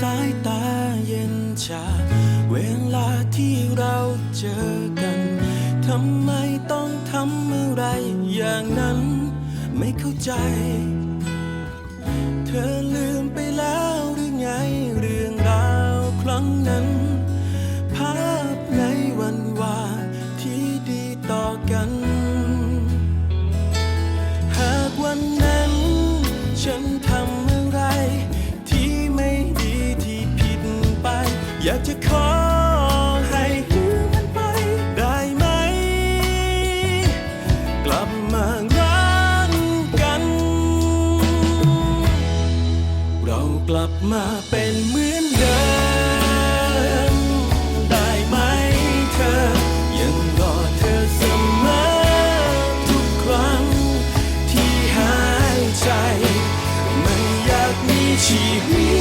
สายตาเย็นชา เวลาที่เราเจอกัน ทำไมต้องทำอะไรอย่างนั้น ไม่เข้าใจ เธอลืมไปแล้วหรือไงเรื่องราวครั้งนั้น อยากจะขอให้ลืมมันไปได้ไหม กลับมารักกัน เรากลับมาเป็นเหมือนเดิม ได้ไหมเธอ ยังรอเธอเสมอทุกครั้งที่หายใจ ไม่อยากมีชีวิต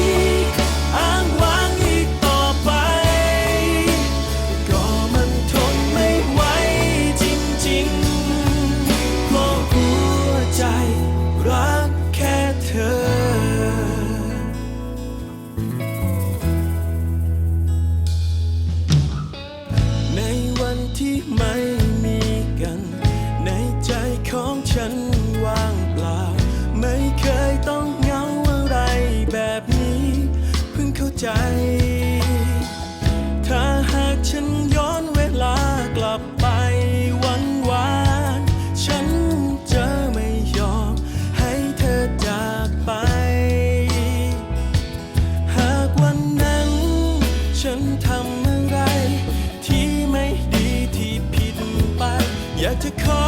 อยากจะขอ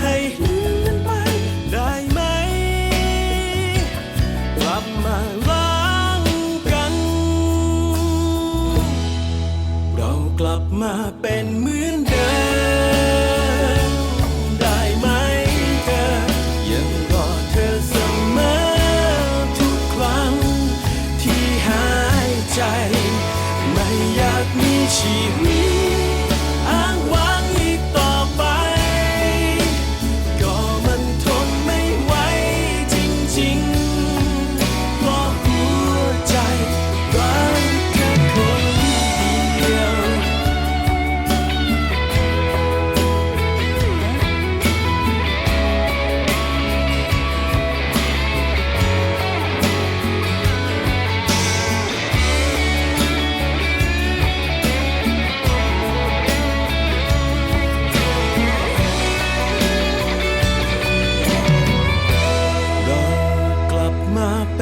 ให้ลืมมันไปได้ไหม กลับมารักกัน เรากลับมาเป็นเหมือนเดิมได้ไหมเธอ ยังรอเธอเสมอทุกครั้ง ที่หายใจ ไม่อยากมีชีวิต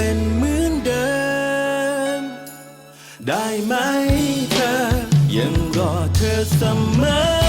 เป็นเหมือนเดิม ได้ไหมเธอ ยังรอเธอเสมอ